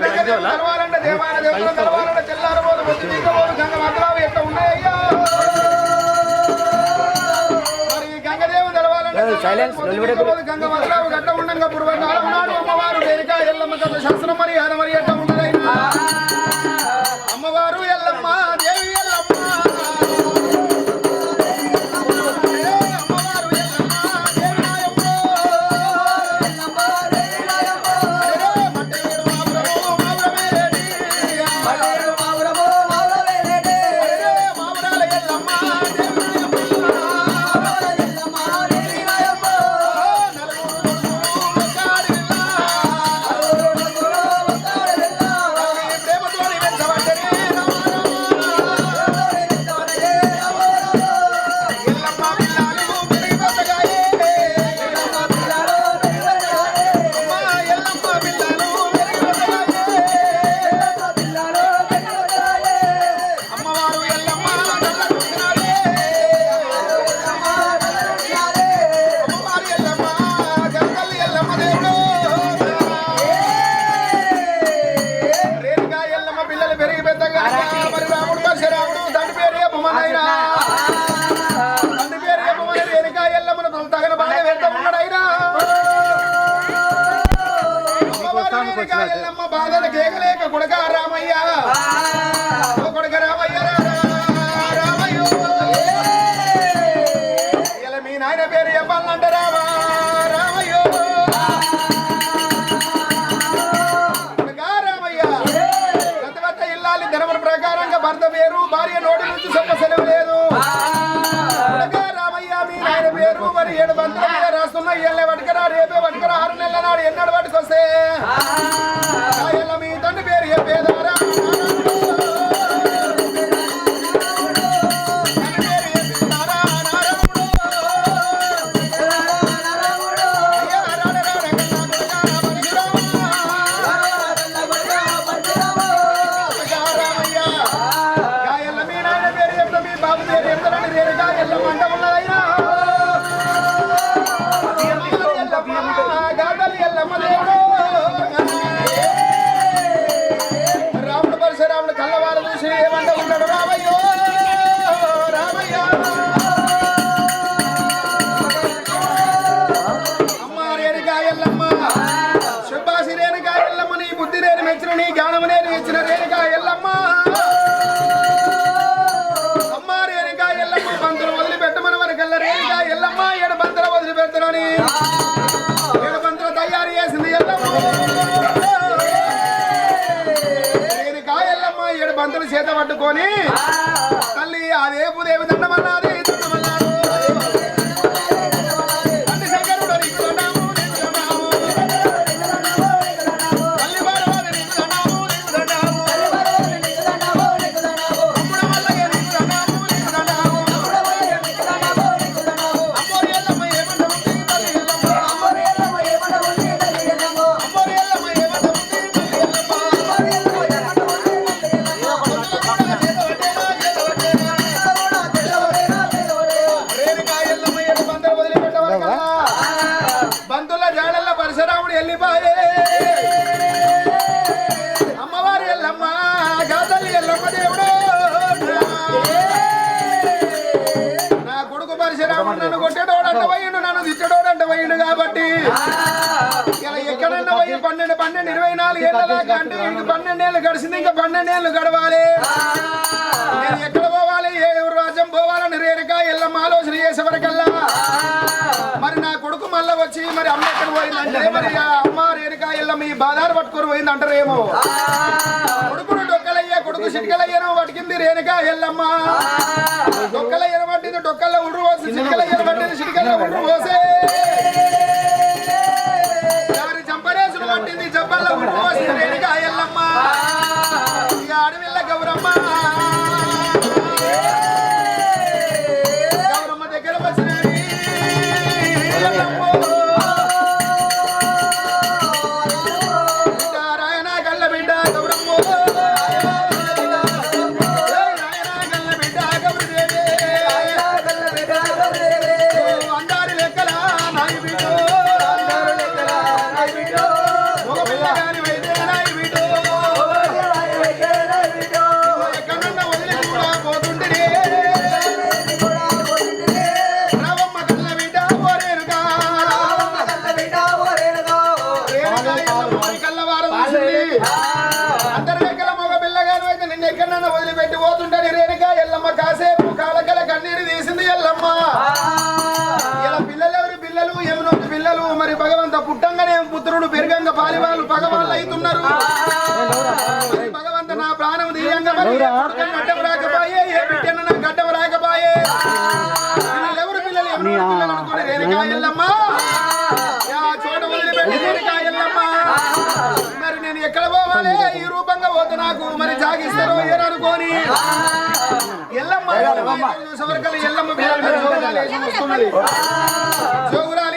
తెలవాలంటే మరి గంగదేవు తెలవాలంటే గంగ మంత్రాలు గట్ట ఉండంగా పూర్వకాలం నాడు అమ్మవారు ఎరిక ఎల్లమ్మ శాస్త్రం మరి అది మరి chaval, chaval. పట్టుకొని తల్లి అదే రేపు దేవి నన్ను కొట్టేటోడు అంటే పోయిండు నన్ను తిట్టేటోడు అంటే పోయిండు కాబట్టి. ఇలా ఎక్కడన్నా పోయి పన్నెండు పన్నెండు ఇరవై నాలుగు ఏళ్ళ దాకా అంటే ఇంక పన్నెండేళ్ళు గడిచింది ఇంకా పన్నెండేళ్ళు గడవాలి. నేను ఎక్కడ పోవాలి? ఏ రాజ్యం పోవాలని రేరుగా ఎల్లమ్మ ఆలోచన చేసేవరకల్లా మరి నా కొడుకు మళ్ళీ వచ్చి మరి అమ్మ ఎక్కడ పోయిందంటే మరి అమ్మ రేరుగా ఎల్లమ్మ ఈ బాధారు పట్టుకొని పోయింది అంటారేమో కొడుకును డొక్కలయ్యా కొడుకు సిటికలయ్యను పట్టుకింది రేణుగా ఎల్లమ్మ. డొక్కలయ్య తొక్కల్లో ఉండ్రు పోసి చిటికల ఎరబట్టేది చిటికల ఉండ్రు పోసే మరి భగవంత పుట్టంగానే పుత్రుడు పెరుగంగ పాలివాళ్ళు పగవాళ్ళు అవుతున్నారు భగవంత నా ప్రాణం తీయంగా గడ్డం రాకపోయే ఏ బిడ్డను నా గడ్డం రాకపోయే ఎవరు పిల్లలు ఎవరు పిల్లలు అనుకోని ఎల్లమ్మ చోట వదిలిపెట్టి రేణుకా ఎల్లమ్మ మరి నేను ఎక్కడ పోవాలి ఈ రూపంగా పోతే నాకు మరి జాగిస్తారో ఏరనుకోని ఎల్లమ్మ చూసేవరకల్లా ఎల్లమ్మ పిల్లలు వస్తున్నది జోగురాలు